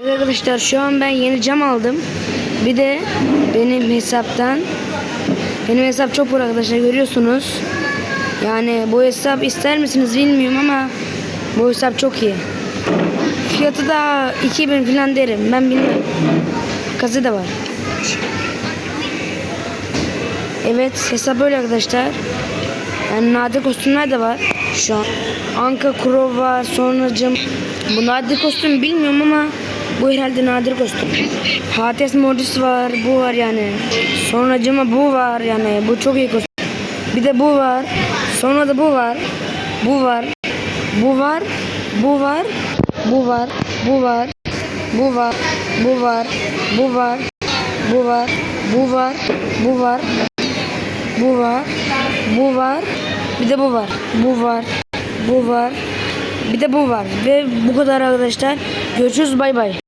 Evet arkadaşlar şu an ben yeni cam aldım. Bir de benim hesaptan benim hesap çok var arkadaşlar görüyorsunuz. Yani bu hesap ister misiniz bilmiyorum ama bu hesap çok iyi. Fiyatı da 2000 falan derim. Ben bilmem. Kazı da var. Evet hesap böyle arkadaşlar. Yani nadir kostümler de var şu an. Anka Kuro var sonracım. Bu nadir kostüm bilmiyorum ama bu herhalde nadir kostüm. Hades Modus var bu var yani. Sonracıma bu var yani bu çok iyi kostüm. Bir de bu var. Sonra da bu var. Bu var. Bu var. Bu var. Bu var. Bu var. Bu var. Bu var. Bu var. Bu var. Bu var. Bu var. Bu var. Bu var. Bir de bu var. Bu var. Bu var. Bir de bu var. Ve bu kadar arkadaşlar. Görüşürüz. Bay bay.